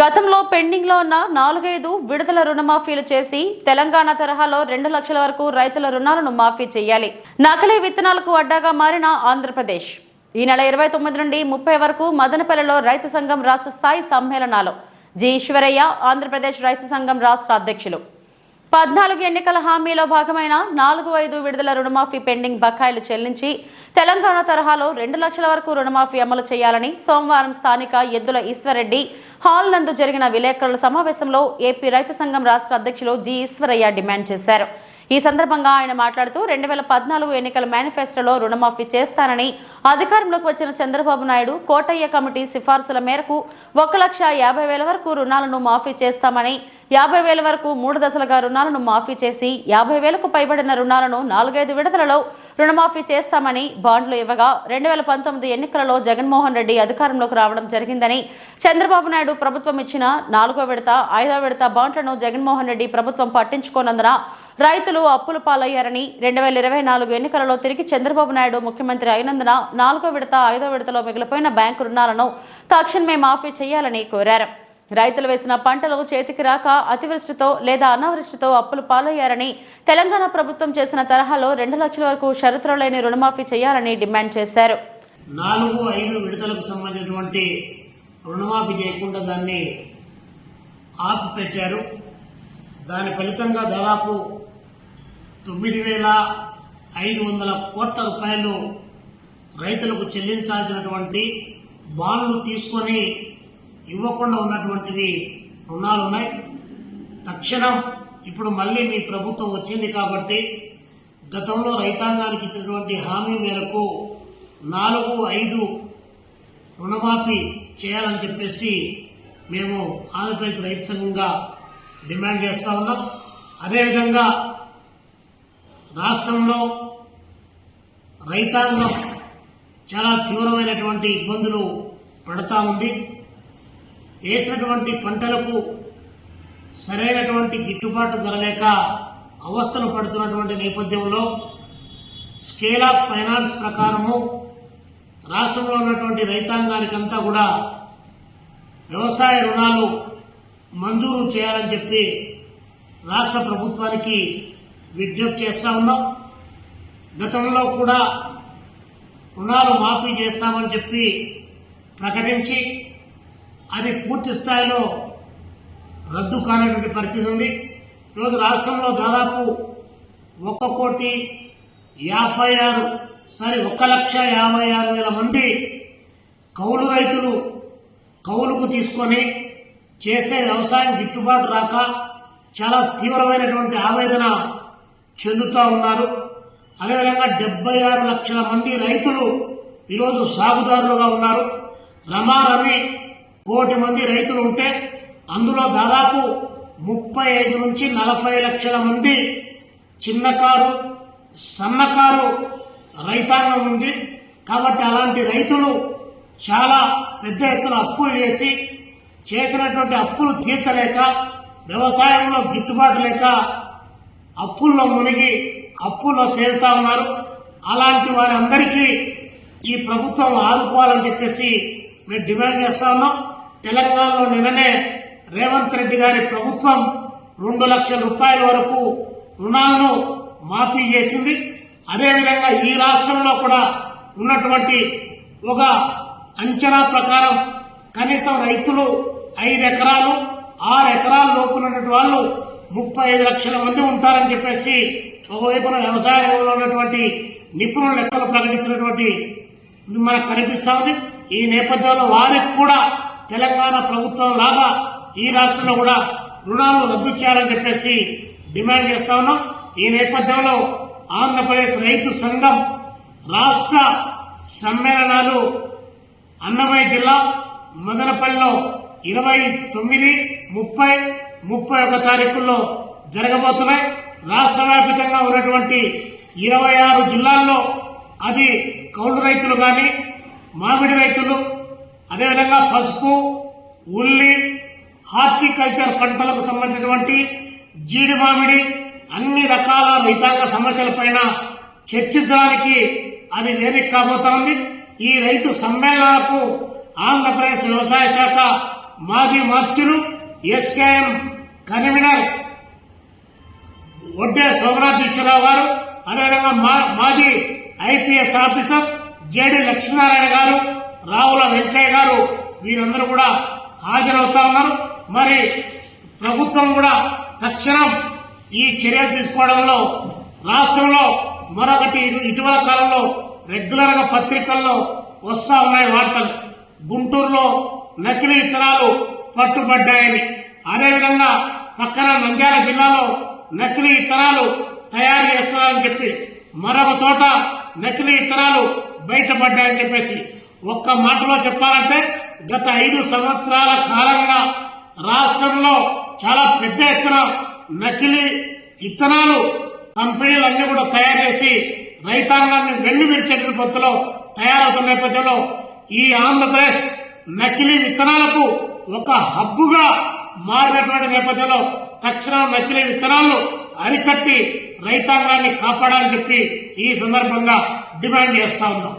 గతంలో పెండింగ్లో ఉన్న నాలుగైదు విడుదల రుణమాఫీలు చేసి తెలంగాణ తరహాలో రెండు లక్షల వరకు రైతుల రుణాలను మాఫీ చేయాలి. నకిలీ విత్తనాలకు అడ్డాగా మారిన ఆంధ్రప్రదేశ్. ఈ నెల ఇరవై తొమ్మిది నుండి ముప్పై వరకు మదనపల్లెలో రైతు సంఘం రాష్ట్ర స్థాయి సమ్మేళనాలు. జి ఈశ్వరయ్య ఆంధ్రప్రదేశ్ రైతు సంఘం రాష్ట్ర అధ్యక్షులు. పద్నాలుగు ఎన్నికల హామీలో భాగమైన నాలుగు ఐదు విడుదల రుణమాఫీ పెండింగ్ బకాయిలు చెల్లించి తెలంగాణ తరహాలో రెండు లక్షల వరకు రుణమాఫీ అమలు చేయాలని సోమవారం స్థానిక ఎద్దుల ఈశ్వరెడ్డి హాల్ నందు జరిగిన విలేకరుల సమావేశంలో ఏపీ రైతు సంఘం రాష్ట్ర అధ్యక్షులు జి ఈశ్వరయ్య డిమాండ్ చేశారు. ఈ సందర్భంగా ఆయన మాట్లాడుతూ రెండు వేల పద్నాలుగు ఎన్నికల మేనిఫెస్టోలో రుణమాఫీ చేస్తానని అధికారంలోకి వచ్చిన చంద్రబాబు నాయుడు కోటయ్య కమిటీ సిఫార్సుల మేరకు ఒక లక్ష యాభై వేల వరకు రుణాలను మాఫీ చేస్తామని యాభై వేల వరకు మూడు దశలుగా రుణాలను మాఫీ చేసి యాభై వేలకు పైబడిన రుణాలను నాలుగైదు విడతలలో రుణమాఫీ చేస్తామని బాండ్లు ఇవ్వగా రెండు వేల పంతొమ్మిది ఎన్నికలలో జగన్మోహన్ రెడ్డి అధికారంలోకి రావడం జరిగిందని చంద్రబాబు నాయుడు ప్రభుత్వం ఇచ్చిన నాలుగో విడత ఐదో విడత బాండ్లను జగన్మోహన్ రెడ్డి ప్రభుత్వం పట్టించుకోనందున రైతులు అప్పుల పాలయ్యారని రెండు వేల ఇరవై నాలుగు ఎన్నికలలో తిరిగి చంద్రబాబు నాయుడు ముఖ్యమంత్రి అయినందున నాలుగో విడత ఐదో విడతలో మిగిలిపోయిన బ్యాంకు రుణాలను తక్షణమే మాఫీ చేయాలని కోరారు. రైతులు వేసిన పంటలు చేతికి రాక అతివృష్టితో లేదా అనావృష్టితో అప్పులు పాలయ్యారని తెలంగాణ ప్రభుత్వం చేసిన తరహాలో రెండు లక్షల వరకు షరతులు లేని రుణమాఫీ చేయాలని డిమాండ్ చేశారు. నాలుగు ఐదు విడతలకు సంబంధించినటువంటి రుణమాఫీ చేయకుండా దాన్ని ఆపిపెట్టారు. దాని ఫలితంగా దాదాపు తొమ్మిది వేల ఐదు వందల కోట్ల రూపాయలు రైతులకు చెల్లించాల్సినటువంటి బాండ్లు తీసుకొని ఇవ్వకుండా ఉన్నటువంటివి రుణాలు ఉన్నాయి. తక్షణం ఇప్పుడు మళ్ళీ మీ ప్రభుత్వం వచ్చింది కాబట్టి గతంలో రైతాంగానికి ఇచ్చినటువంటి హామీ మేరకు నాలుగు ఐదు రుణమాఫీ చేయాలని చెప్పేసి మేము ఆంధ్రప్రదేశ్ రైతు సంఘంగా డిమాండ్ చేస్తా ఉన్నాం. అదేవిధంగా రాష్ట్రంలో రైతాంగం చాలా తీవ్రమైనటువంటి ఇబ్బందులు పడతా ఉంది. వేసినటువంటి పంటలకు సరైనటువంటి గిట్టుబాటు ధర లేక అవస్థలు పడుతున్నటువంటి నేపథ్యంలో స్కేల్ ఆఫ్ ఫైనాన్స్ ప్రకారము రాష్ట్రంలో ఉన్నటువంటి రైతాంగానికంతా కూడా వ్యవసాయ రుణాలు మంజూరు చేయాలని చెప్పి రాష్ట్ర ప్రభుత్వానికి విజ్ఞప్తి చేస్తా ఉన్నాం. గతంలో కూడా రుణాలు మాఫీ చేస్తామని చెప్పి ప్రకటించి అది పూర్తి స్థాయిలో రద్దు కానటువంటి పరిస్థితి ఉంది. ఈరోజు రాష్ట్రంలో దాదాపు ఒక కోటి యాభై ఆరు సారీ ఒక లక్ష యాభై ఆరు వేల మంది కౌలు రైతులు కౌలుకు తీసుకొని చేసే వ్యవసాయం గిట్టుబాటు రాక చాలా తీవ్రమైనటువంటి ఆవేదన చెందుతూ ఉన్నారు. అదేవిధంగా డెబ్బై ఆరు లక్షల మంది రైతులు ఈరోజు సాగుదారులుగా ఉన్నారు. రమారమి కోటి మంది రైతులు ఉంటే అందులో దాదాపు ముప్పై ఐదు నుంచి నలభై లక్షల మంది చిన్నకారు సన్నకారు రైతాంగం ఉంది. కాబట్టి అలాంటి రైతులు చాలా పెద్ద ఎత్తున అప్పులు చేసి చేసినటువంటి అప్పులు తీర్చలేక వ్యవసాయంలో గిట్టుబాటు లేక అప్పుల్లో మునిగి అప్పుల్లో తేలుతా ఉన్నారు. అలాంటి వారందరికీ ఈ ప్రభుత్వం ఆదుకోవాలని చెప్పేసి మేము డిమాండ్ చేస్తా ఉన్నాం. తెలంగాణలో నిన్ననే రేవంత్ రెడ్డి గారి ప్రభుత్వం రెండు లక్షల రూపాయల వరకు రుణాలను మాఫీ చేసింది. అదేవిధంగా ఈ రాష్ట్రంలో కూడా ఉన్నటువంటి ఒక అంచనా ప్రకారం కనీసం రైతులు ఐదు ఎకరాలు ఆరు ఎకరాల లోపు ఉన్నటువంటి వాళ్ళు ముప్పై ఐదు లక్షల మంది ఉంటారని చెప్పేసి ఒకవైపున వ్యవసాయ రంగంలో ఉన్నటువంటి నిపుణుల లెక్కలు ప్రకటించినటువంటి మనకు కనిపిస్తా ఉంది. ఈ నేపథ్యంలో వారికి కూడా తెలంగాణ ప్రభుత్వం లాగా ఈ రాష్ట్రంలో కూడా రుణాలు రద్దు చేయాలని చెప్పేసి డిమాండ్ చేస్తా ఉన్నాం. ఈ నేపథ్యంలో ఆంధ్రప్రదేశ్ రైతు సంఘం రాష్ట్ర సమ్మేళనాలు అన్నమయ్య జిల్లా మదనపల్లిలో ఇరవై తొమ్మిది ముప్పై ముప్పై ఒక తారీఖుల్లో జరగబోతున్నాయి. రాష్ట్ర వ్యాప్తంగా ఉన్నటువంటి ఇరవై ఆరు జిల్లాల్లో అది కౌలు రైతులు కానీ మామిడి రైతులు అదేవిధంగా పసుపు ఉల్లి హార్టికల్చర్ పంటలకు సంబంధించినటువంటి జీడి మామిడి అన్ని రకాల రైతాంగ సమస్యలపైన చర్చించడానికి అది వేదిక కాబోతా ఉంది. ఈ రైతు సమ్మేళనాలకు ఆంధ్రప్రదేశ్ వ్యవసాయ శాఖ మాజీ మంత్రులు ఎస్కేఎం కన్వీనర్ ఒడ్డే సోమనాథేశ్వరరావు గారు అదేవిధంగా మా- మాజీ ఐపీఎస్ ఆఫీసర్ జేడి లక్ష్మీనారాయణ గారు రావుల వెంకయ్య గారు వీరందరూ కూడా హాజరవుతా ఉన్నారు. మరి ప్రభుత్వం కూడా తక్షణం ఈ చర్యలు తీసుకోవడంలో రాష్ట్రంలో మరొకటి ఇటీవల కాలంలో రెగ్యులర్గా పత్రికల్లో వస్తా ఉన్నాయి వార్తలు. గుంటూరులో నకిలీ ఇత్తనాలు పట్టుబడ్డాయని. అదేవిధంగా పక్కన నంద్యాల జిల్లాలో నకిలీ ఇత్తనాలు తయారు చేస్తున్నారని చెప్పి మరొక చోట నకిలీ ఇత్తనాలు బయటపడ్డాయని చెప్పేసి ఒక్క మాటలో చెప్పాలంటే గత ఐదు సంవత్సరాల కాలంగా రాష్ట్రంలో చాలా పెద్ద ఎత్తున నకిలీ ఇత్తనాలు కంపెనీలన్నీ కూడా తయారు చేసి రైతాంగాన్ని వెన్ను విరిచేట పద్ధతిలో తయారవుతున్న నేపథ్యంలో ఈ ఆంధ్రప్రదేశ్ నకిలీ విత్తనాలకు ఒక హబ్బుగా మారినటువంటి నేపథ్యంలో తక్షణం నకిలీ విత్తనాలను అరికట్టి రైతాంగాన్ని కాపాడాలని చెప్పి ఈ సందర్భంగా డిమాండ్ చేస్తా ఉన్నాం.